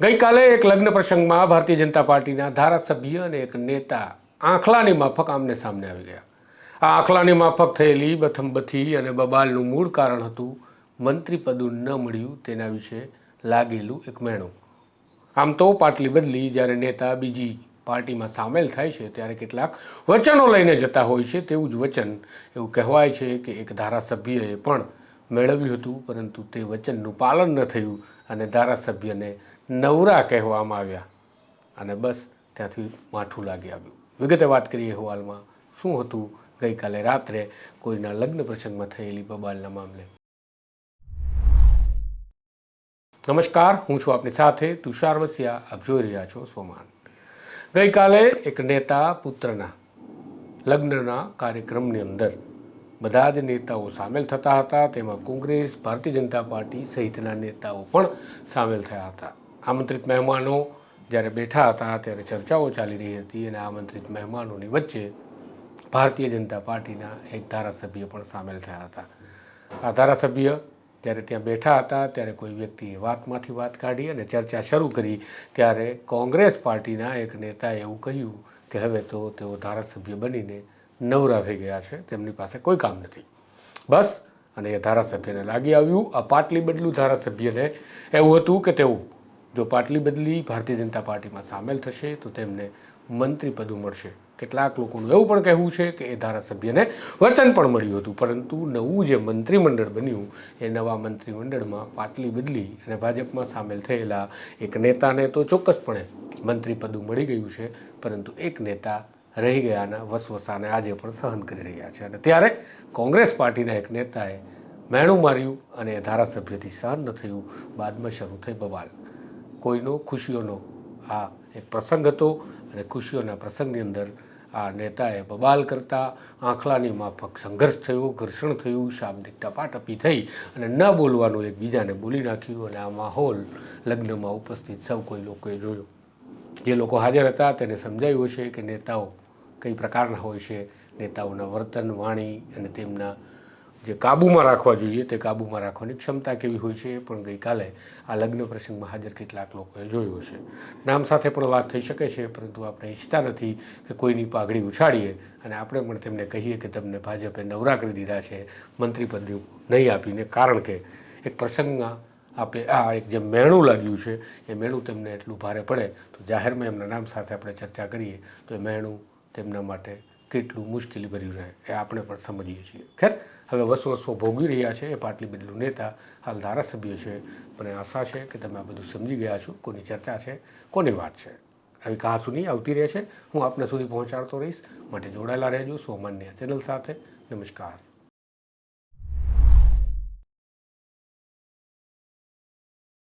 ગઈકાલે એક લગ્ન પ્રસંગમાં ભારતીય જનતા પાર્ટીના ધારાસભ્ય અને એક નેતા આંખલાની માફક આમને સામને આવી ગયા. આ આંખલાની માફક થયેલી બથમબથી અને બબાલનું મૂળ કારણ હતું મંત્રી પદું ન મળ્યું તેના વિશે લાગેલું એક મેણું. આમ તો પાટલી બદલી જ્યારે નેતા બીજી પાર્ટીમાં સામેલ થાય છે ત્યારે કેટલાક વચનો લઈને જતા હોય છે તેવું જ વચન એવું કહેવાય છે કે એક ધારાસભ્યએ પણ મેળવ્યું હતું પરંતુ તે વચનનું પાલન ન થયું અને ધારાસભ્યને નવરા કહેવામાં આવ્યા. અને બસ ત્યાંથી માઠું લાગી આવ્યું. વિગતે વાત કરીએ અહેવાલમાં. શું હતું? ગઈકાલે રાત્રે કોઈના લગ્ન પ્રસંગમાં થયેલી બબાલના મામલે. નમસ્કાર, હું છું આપની સાથે તુષાર વસિયા. આપ જોઈ રહ્યા છો સ્વમાન. ગઈકાલે એક નેતા પુત્રના લગ્નના કાર્યક્રમની અંદર બધા જ નેતાઓ સામેલ થતા હતા. તેમાં કોંગ્રેસ, ભારતીય જનતા પાર્ટી સહિતના નેતાઓ પણ સામેલ થયા હતા. આમંત્રિત મહેમાનો જ્યારે બેઠા હતા, ત્યારે ચર્ચાઓ ચાલી રહી હતી અને આમંત્રિત મહેમાનોની વચ્ચે ભારતીય જનતા પાર્ટીના એક ધારાસભ્ય પણ સામેલ થયા હતા. આ ધારાસભ્ય જ્યારે ત્યાં બેઠા હતા, ત્યારે કોઈ વ્યક્તિએ વાતમાંથી વાત કાઢી અને ચર્ચા શરૂ કરી, ત્યારે કોંગ્રેસ પાર્ટીના એક નેતાએ એવું કહ્યું કે હવે તો તેઓ ધારાસભ્ય બનીને નવરા થઈ ગયા છે, તેમની પાસે કોઈ કામ નથી. બસ, અને એ ધારાસભ્યને લાગી આવ્યું. આ પાટલી બદલું ધારાસભ્યને એવું હતું કે તેઓ જો પાટલી બદલી ભારતીય જનતા પાર્ટીમાં સામેલ થશે, તો તેમને મંત્રી પદું મળશે. કેટલાક લોકોનું એવું પણ કહેવું છે કે એ ધારાસભ્યને વચન પણ મળ્યું હતું, પરંતુ નવું જે મંત્રીમંડળ બન્યું, એ નવા મંત્રીમંડળમાં પાટલી બદલી અને ભાજપમાં સામેલ થયેલા એક નેતાને તો ચોક્કસપણે મંત્રી પદું મળી ગયું છે, પરંતુ એક નેતા રહી ગયાના વસવસાને આજે પણ સહન કરી રહ્યા છે. અને ત્યારે કોંગ્રેસ પાર્ટીના એક નેતાએ મેણું માર્યું અને એ ધારાસભ્યથી સહન ન થયું. બાદમાં શરૂ થઈ બબાલ કોઈનો ખુશીઓનો આ એક પ્રસંગ હતો અને ખુશીઓના પ્રસંગની અંદર આ નેતાએ બબાલ કરતા આંખલાની માફક સંઘર્ષ થયો, ઘર્ષણ થયું શાબ્દિક ટપાટપી થઈ અને ન બોલવાનું એકબીજાને બોલી નાખ્યું અને આ માહોલ લગ્નમાં ઉપસ્થિત સૌ કોઈ લોકોએ જોયો. જે લોકો હાજર હતા તેને સમજાયું હશે કે નેતાઓ કઈ પ્રકારના હોય છે? નેતાઓના વર્તન, વાણી અને તેમના જે કાબૂમાં રાખવા જોઈએ તે કાબૂમાં રાખવાની ક્ષમતા કેવી હોય છે એ પણ ગઈકાલે આ લગ્ન પ્રસંગમાં હાજર કેટલાક લોકોએ જોયું હશે. નામ સાથે પણ વાત થઈ શકે છે, પરંતુ આપણે ઈચ્છતા નથી કે કોઈની પાઘડી ઉછાળીએ અને આપણે પણ તેમને કહીએ કે તમને ભાજપે નવરા કરી દીધા છે, મંત્રીપદ નહીં આપીને, કારણ કે એક પ્રસંગમાં આપણે આ એક જે મેણું લાગ્યું છે, એ મેણું તેમને એટલું ભારે પડે તો જાહેરમાં એમના નામ સાથે આપણે ચર્ચા કરીએ તો એ મેણું તેમના માટે કેટલું મુશ્કેલી ભર્યું રહે એ આપણે પણ સમજીએ છીએ. ખેર, હવે વસો વસો ભોગવી રહ્યા છે એ પાટલી બદલું નેતા, હાલ ધારાસભ્ય છે. મને આશા છે કે તમે આ બધું સમજી ગયા છો, કોની ચર્ચા છે, કોની વાત છે. આવી કહાસુની આવતી રહે છે. હું આપને સુધી પહોંચાડતો રહીશ. માટે જોડાયેલા રહેજો. સોમાન્ય ચેનલ સાથે. નમસ્કાર.